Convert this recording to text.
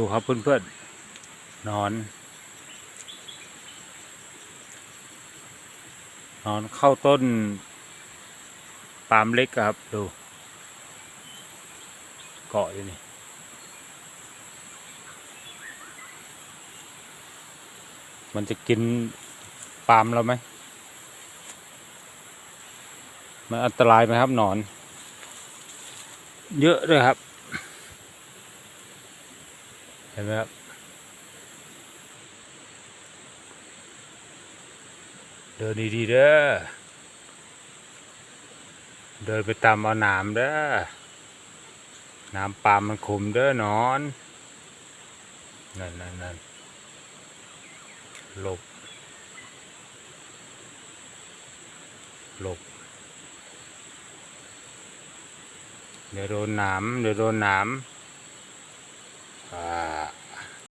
ดูครับเพื่อนๆนอน นอนเข้าต้นปาล์มเล็กครับดู เกาะอยู่นี่มันจะกินปาล์มเราไหม มันอันตรายไหมครับหนอน เยอะด้วยครับ ห็นไหมครับเดินดีๆเด้อ เดินไปตามเอาหนามเด้อหน้ำปาล์มมันขมเด้อนอน นั่นนั่นนั่นหลบ หลบ เดี๋ยวโดนหนามเดี๋ยวโดนหนาม อ่า